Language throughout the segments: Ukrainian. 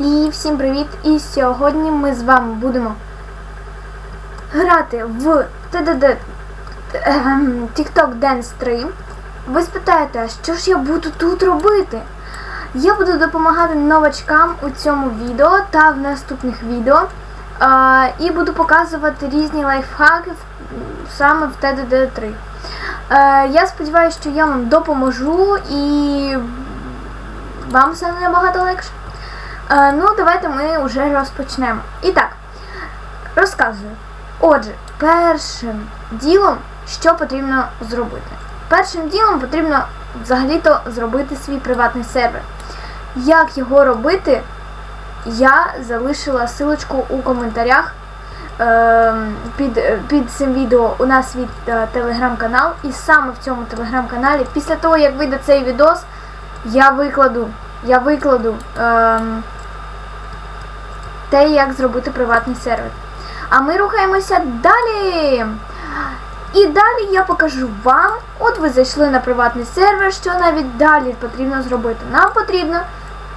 І всім привіт! І сьогодні ми з вами будемо грати в TDD ем, TikTok Dance 3. Ви спитаєте, що ж я буду тут робити? Я буду допомагати новачкам у цьому відео та в наступних відео. І буду показувати різні лайфхаки саме в TDD 3. Е, я сподіваюся, що я вам допоможу і вам стане набагато легше. Е, ну, давайте ми вже розпочнемо. І так, розказую. Отже, першим ділом, що потрібно зробити? Першим ділом потрібно взагалі-то зробити свій приватний сервер. Як його робити, я залишила силочку у коментарях. Ем, Під, е, під цим відео у нас від е, телеграм-канал, і саме в цьому телеграм-каналі, після того, як вийде цей відос, я викладу, я викладу ем, те, як зробити приватний сервер. А ми рухаємося далі. І далі я покажу вам, от ви зайшли на приватний сервер, що навіть далі потрібно зробити. Нам потрібно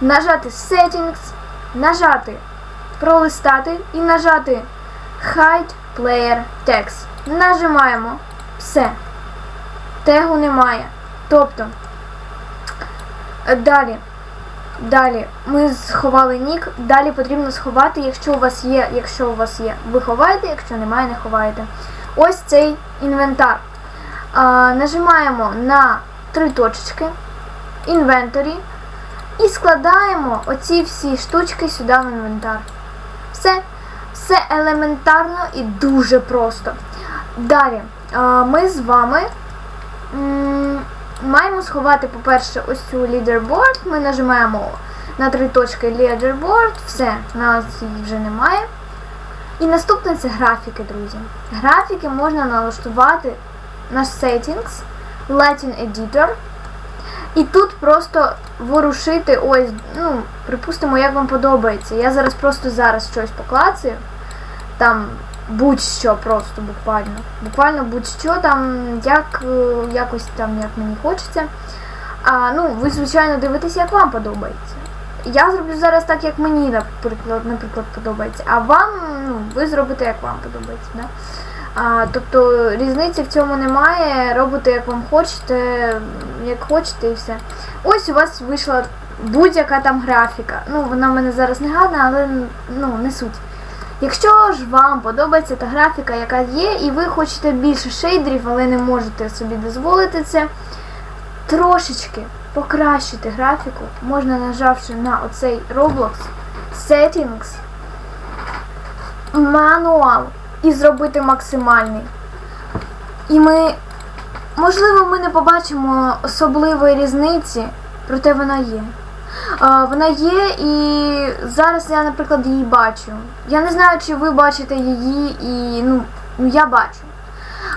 нажати Settings, нажати пролистати і нажати Hide Player Text. Нажимаємо все. Тегу немає. Тобто, далі. Далі ми сховали нік. Далі потрібно сховати, якщо у вас є, якщо у вас є, ви ховаєте, якщо немає, не ховаєте. Ось цей інвентар. А, нажимаємо на три точечки, інвенторі, і складаємо оці всі штучки сюди в інвентар. Все, все елементарно і дуже просто. Далі, а, ми з вами маємо сховати, по-перше, ось цю leaderboard. Ми нажимаємо на три точки leaderboard, все, нас її вже немає. І наступне це графіки, друзі. Графіки можна налаштувати на Settings, Latin Editor. І тут просто ворушити, ось, ну, припустимо, як вам подобається. Я зараз просто зараз щось поклацаю. Там будь-що просто буквально. Буквально будь-що там, як е, якось там, як мені хочеться. А, ну, ви, звичайно, дивитесь, як вам подобається. Я зроблю зараз так, як мені, наприклад, наприклад, подобається. А вам, ну, ви зробите, як вам подобається. Да? А, тобто різниці в цьому немає. Робите, як вам хочете, як хочете і все. Ось у вас вийшла будь-яка там графіка. Ну, вона в мене зараз не гарна, але ну, не суть. Якщо ж вам подобається та графіка, яка є, і ви хочете більше шейдерів, але не можете собі дозволити це, трошечки покращити графіку, можна нажавши на оцей Roblox Settings, мануал і зробити максимальний. І ми, можливо, ми не побачимо особливої різниці, проте вона є. Вона є і зараз я, наприклад, її бачу. Я не знаю, чи ви бачите її і ну, ну я бачу.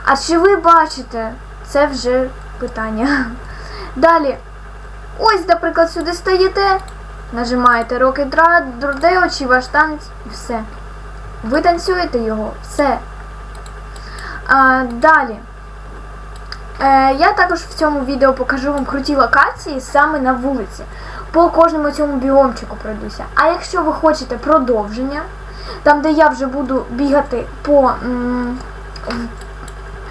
А чи ви бачите, це вже питання. Далі. Ось, наприклад, сюди стаєте, нажимаєте Rocket Rodeo чи ваш танець і все. Ви танцюєте його, все. А, далі. Е, я також в цьому відео покажу вам круті локації саме на вулиці. По кожному цьому біомчику пройдуся. А якщо ви хочете продовження, там де я вже буду бігати по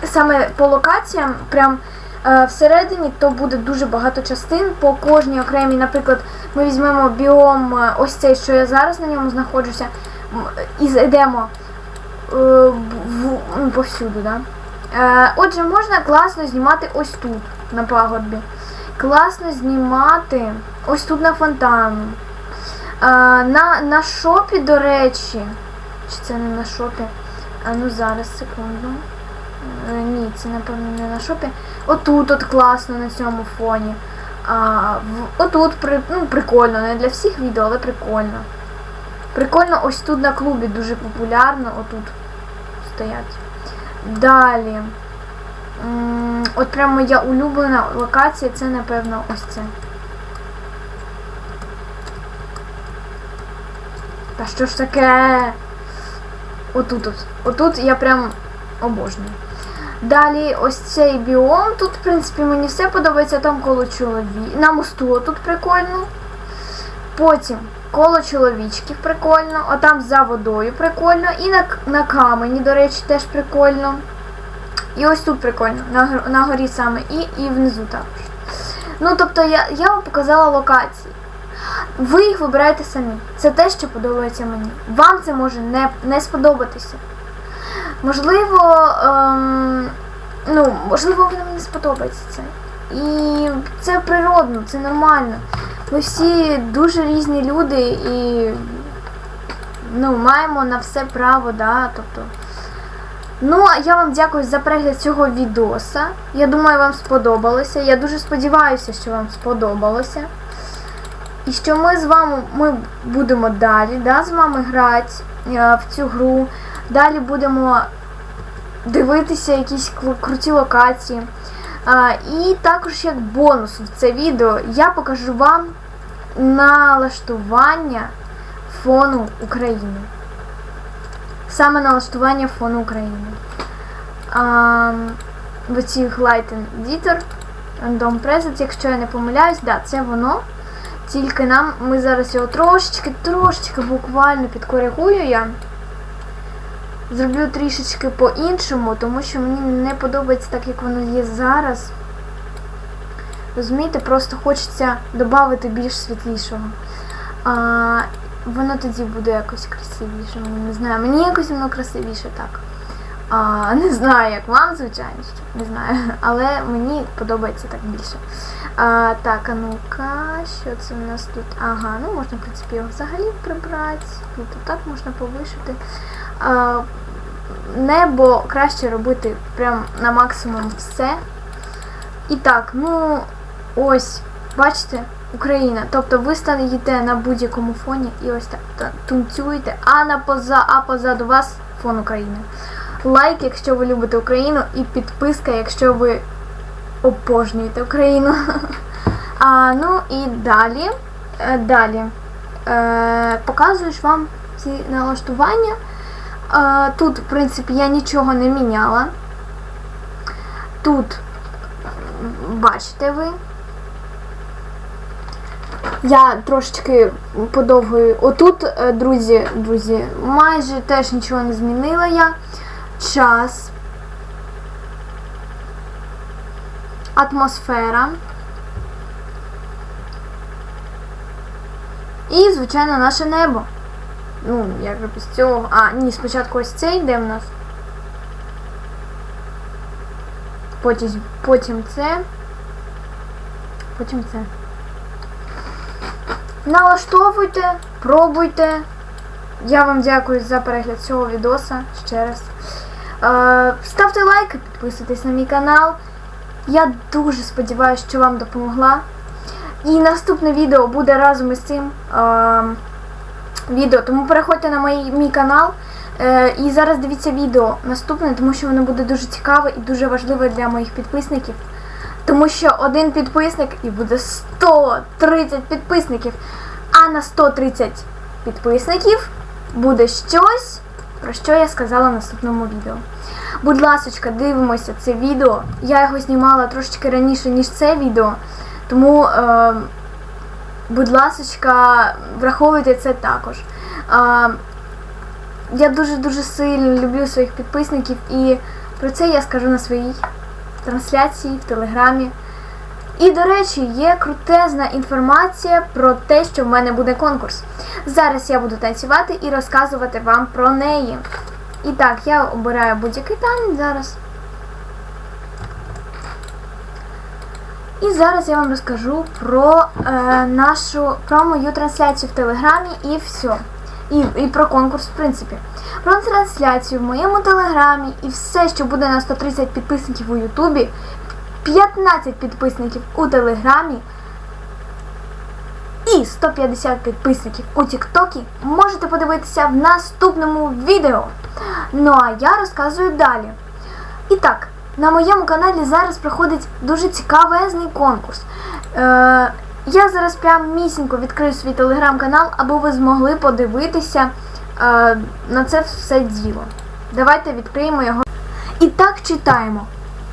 саме по локаціям, прям е, всередині, то буде дуже багато частин. По кожній окремій, наприклад, ми візьмемо біом е, ось цей, що я зараз на ньому знаходжуся, і зайдемо е, ну, повсюду. Да? Е, отже, можна класно знімати ось тут, на пагорбі. Класно знімати ось тут на фонтану. Е, на, на шопі, до речі. Чи це не на шопі? А ну зараз, секунду. Е, ні, це напевно не на шопі. Отут от класно на цьому фоні. А, отут при, ну, прикольно, не для всіх відео, але прикольно. Прикольно, ось тут на клубі дуже популярно, отут стоять. Далі. От прям моя улюблена локація, це напевно ось це. Та що ж таке? Отут от. Отут я прям обожнюю. Далі ось цей біом. Тут, в принципі, мені все подобається там коло чолові. На мосту тут прикольно. Потім коло чоловічків прикольно, отам за водою прикольно, і на, на камені, до речі, теж прикольно. І ось тут прикольно, на, горі саме, і, і внизу також. Ну, тобто я, я вам показала локації. Ви їх вибираєте самі. Це те, що подобається мені. Вам це може не, не сподобатися. Можливо, ем, ну, можливо, воно мені сподобається це. І це природно, це нормально. Ми всі дуже різні люди і ну, маємо на все право, да, тобто. Ну, а я вам дякую за перегляд цього відоса. Я думаю, вам сподобалося. Я дуже сподіваюся, що вам сподобалося. І що ми з вами ми будемо далі, да, з вами грати е, в цю гру. Далі будемо дивитися якісь круті локації. А, і також як бонус в це відео я покажу вам налаштування фону України. Саме налаштування фону України. В цих Lighten Editor, Random Preset, якщо я не помиляюсь, да, це воно. Тільки нам ми зараз його трошечки, трошечки буквально підкоригую я. Зроблю трішечки по-іншому, тому що мені не подобається так, як воно є зараз. Розумієте, просто хочеться додати більш світлішого. А, воно тоді буде якось красивіше. Не знаю. Мені якось воно красивіше так. А, не знаю, як вам, звичайно, що не знаю. Але мені подобається так більше. А, так, а ну-ка, що це у нас тут? Ага, ну можна, в принципі, його взагалі прибрати. Тут так можна повишити. А, небо краще робити прям на максимум все. І так, ну ось, бачите, Україна. Тобто ви стоїте на будь-якому фоні і ось так та- танцюєте, а на поза, а позаду вас фон України. Лайк, якщо ви любите Україну, і підписка, якщо ви обожнюєте Україну. А, ну і далі. е, Далі. Е, показуєш вам ці налаштування. Е, тут, в принципі, я нічого не міняла. Тут бачите ви. Я трошечки подовгую. Отут, е, друзі, друзі, майже теж нічого не змінила я. Час. Атмосфера. І, звичайно, наше небо. Ну, як же без цього. А, ні, спочатку ось цей йде в нас. Потім, потім це. Потім це. Налаштовуйте, пробуйте. Я вам дякую за перегляд цього відоса ще раз. Е, ставте лайки, підписуйтесь на мій канал. Я дуже сподіваюся, що вам допомогла. І наступне відео буде разом із цим е, відео. Тому переходьте на мій, мій канал. Е, і зараз дивіться відео наступне, тому що воно буде дуже цікаве і дуже важливе для моїх підписників. Тому що один підписник і буде 130 підписників. А на 130 підписників буде щось, про що я сказала в наступному відео. Будь ласочка, дивимося це відео. Я його знімала трошечки раніше, ніж це відео. Тому, е, будь ласочка, враховуйте це також. Е, я дуже-дуже сильно люблю своїх підписників і про це я скажу на своїй трансляції в Телеграмі. І, до речі, є крутезна інформація про те, що в мене буде конкурс. Зараз я буду танцювати і розказувати вам про неї. І так, я обираю будь-який танець зараз. І зараз я вам розкажу про е, нашу про мою трансляцію в Телеграмі і все. І, і про конкурс, в принципі. Про трансляцію в моєму телеграмі і все, що буде на 130 підписників у Ютубі, 15 підписників у Телеграмі і 150 підписників у Тіктокі можете подивитися в наступному відео. Ну а я розказую далі. І так, на моєму каналі зараз проходить дуже цікавезний конкурс. Е, я зараз прям місінько відкрию свій телеграм-канал, аби ви змогли подивитися е, на це все діло. Давайте відкриємо його. І так читаємо.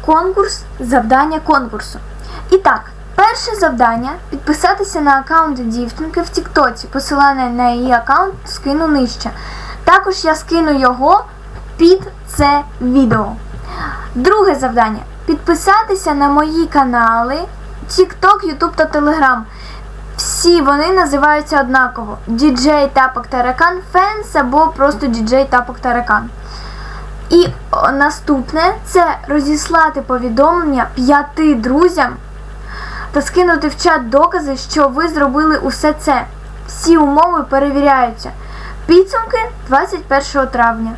Конкурс, завдання конкурсу. І так, Перше завдання підписатися на аккаунт дівчинки в Тіктоці. Посилання на її аккаунт скину нижче. Також я скину його під це відео. Друге завдання підписатися на мої канали TikTok, YouTube та Telegram. Всі вони називаються однаково: DJ Тапок Таракан Фенс або просто DJ Тапок Таракан. І наступне це розіслати повідомлення п'яти друзям та скинути в чат докази, що ви зробили усе це. Всі умови перевіряються. Підсумки 21 травня.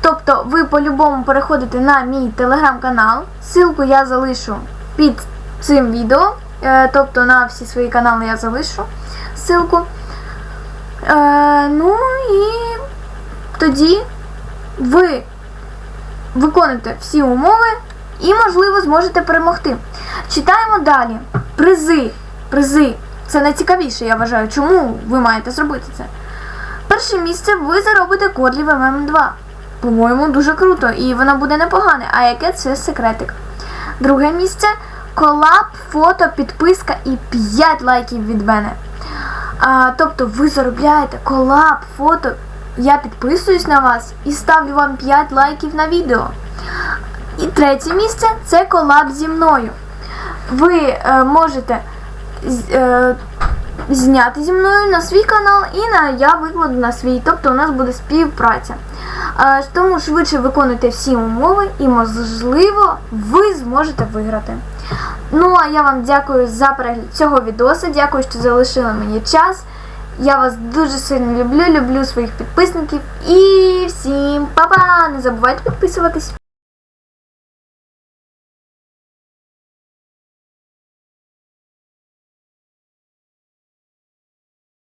Тобто ви по-любому переходите на мій телеграм-канал. Ссылку я залишу під цим відео. Е, тобто на всі свої канали я залишу ссылку. Е, ну і тоді ви виконуєте всі умови і, можливо, зможете перемогти. Читаємо далі. Призи. Призи. Це найцікавіше, я вважаю. Чому ви маєте зробити це? Перше місце ви заробите кодлів ММ2. По-моєму, дуже круто, і воно буде непогане. А яке це секретик? Друге місце колаб, фото, підписка і 5 лайків від мене. А, тобто ви заробляєте колаб, фото. Я підписуюсь на вас і ставлю вам 5 лайків на відео. І третє місце це колаб зі мною. Ви е, можете е, зняти зі мною на свій канал і на я викладу на свій. Тобто у нас буде співпраця. Е, тому швидше виконуйте всі умови і, можливо, ви зможете виграти. Ну а я вам дякую за перегляд цього відео. Дякую, що залишили мені час. Я вас дуже сильно люблю, люблю своїх підписників. І всім па-па! Не забувайте підписуватись.